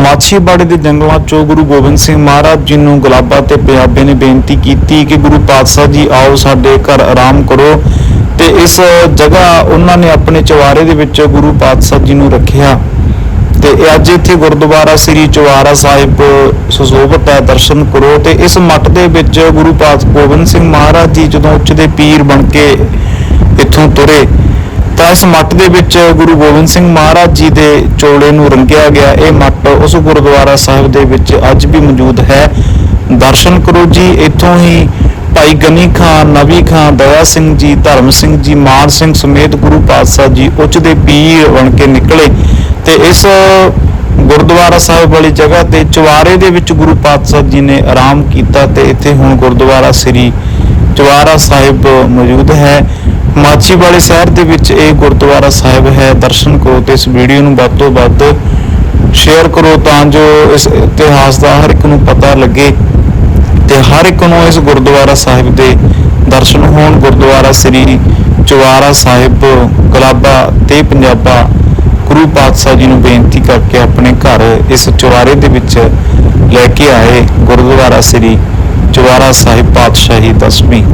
ਮਾਛੀਵਾੜੇ ਦੇ ਜੰਗਲਾਂ ਚੋਂ ਗੁਰੂ ਗੋਬਿੰਦ ਸਿੰਘ ਮਹਾਰਾਜ ਜੀ ਨੂੰ ਗੁਲਾਬਾ ਤੇ ਪੰਜਾਬੀ ਨੇ ਬੇਨਤੀ ਕੀਤੀ ਕਿ ਗੁਰੂ ਪਾਤਸ਼ਾਹ ਜੀ ਆਓ ਸਾਡੇ ਘਰ ਆਰਾਮ ਕਰੋ ਤੇ ਇਸ ਜਗ੍ਹਾ ਉਹਨਾਂ ਨੇ ਆਪਣੇ ਚਵਾਰੇ ਦੇ ਵਿੱਚ ਗੁਰੂ ਪਾਤਸ਼ਾਹ ਜੀ ਨੂੰ ਰੱਖਿਆ। ਤੇ ਅੱਜ ਇੱਥੇ ਗੁਰਦੁਆਰਾ ਸ੍ਰੀ ਚਵਾਰਾ ਸਾਹਿਬ ਸੁਸ਼ੋਭਿਤ ਹੈ, ਦਰਸ਼ਨ ਕਰੋ ਤੇ ਇਸ ਮੱਠ ਦੇ ਵਿੱਚ ਗੁਰੂ ਪਾਤ, ਗੋਬਿੰਦ ਸਿੰਘ ਮਹਾਰਾਜ ਜੀ ਜਦੋਂ ਉੱਚ ਦੇ ਪੀਰ ਬਣ ਕੇ ਇੱਥੋਂ ਤੁਰੇ ਤਾਂ ਇਸ ਮੱਠ ਦੇ ਵਿੱਚ ਗੁਰੂ ਗੋਬਿੰਦ ਸਿੰਘ ਮਹਾਰਾਜ ਜੀ ਦੇ ਚੋਲੇ ਨੂੰ ਰੰਗਿਆ ਗਿਆ। ਇਹ ਮੱਠ ਉਸ ਗੁਰਦੁਆਰਾ ਸਾਹਿਬ ਦੇ ਵਿੱਚ ਅੱਜ ਵੀ ਮੌਜੂਦ ਹੈ। ਦਰਸ਼ਨ ਕਰੋ ਜੀ, ਇੱਥੋਂ ਹੀ ਭਾਈ ਗਨੀ ਖਾਨ, ਨਵੀ ਖਾਨ, ਦਇਆ ਸਿੰਘ ਜੀ, ਧਰਮ ਸਿੰਘ ਜੀ, ਮਾਨ ਸਿੰਘ ਸਮੇਤ ਗੁਰੂ ਪਾਤਸ਼ਾਹ ਜੀ ਉੱਚ ਦੇ ਪੀਰ ਬਣ ਕੇ ਨਿਕਲੇ ਤੇ ਇਸ ਗੁਰਦੁਆਰਾ ਸਾਹਿਬ ਵਾਲੀ ਜਗ੍ਹਾ ਤੇ ਚਵਾਰੇ ਦੇ ਵਿੱਚ ਗੁਰੂ ਪਾਤਸ਼ਾਹ ਜੀ ਨੇ ਆਰਾਮ ਕੀਤਾ ਤੇ ਇੱਥੇ ਹੁਣ ਗੁਰਦੁਆਰਾ ਸ੍ਰੀ ਚਵਾਰਾ ਸਾਹਿਬ ਮੌਜੂਦ ਹੈ। ਮਾਛੀ ਵਾਲੇ ਸ਼ਹਿਰ ਦੇ ਵਿੱਚ ਇਹ ਗੁਰਦੁਆਰਾ ਸਾਹਿਬ ਹੈ। ਦਰਸ਼ਨ ਕਰੋ ਤੇ ਇਸ ਵੀਡੀਓ ਨੂੰ ਵੱਧ ਤੋਂ ਵੱਧ ਸ਼ੇਅਰ ਕਰੋ ਤਾਂ ਜੋ ਇਸ ਇਤਿਹਾਸ ਦਾ ਹਰ ਇੱਕ ਨੂੰ ਪਤਾ ਲੱਗੇ ਤੇ ਹਰ ਇੱਕ ਨੂੰ ਇਸ ਗੁਰਦੁਆਰਾ ਸਾਹਿਬ ਦੇ ਦਰਸ਼ਨ ਹੋਣ। ਗੁਰਦੁਆਰਾ ਸ੍ਰੀ ਚਵਾਰਾ ਸਾਹਿਬ ਗਲਾਬਾ ਤੇ ਪੰਜਾਬਾ ਗੁਰੂ ਪਾਤਸ਼ਾਹ ਜੀ ਨੂੰ ਬੇਨਤੀ ਕਰਕੇ ਆਪਣੇ ਘਰ ਇਸ ਚੁਬਾਰੇ ਦੇ ਵਿੱਚ ਲੈ ਕੇ ਆਏ। ਗੁਰਦੁਆਰਾ ਸ੍ਰੀ ਚੁਬਾਰਾ ਸਾਹਿਬ ਪਾਤਸ਼ਾਹੀ ਦਸਵੀਂ।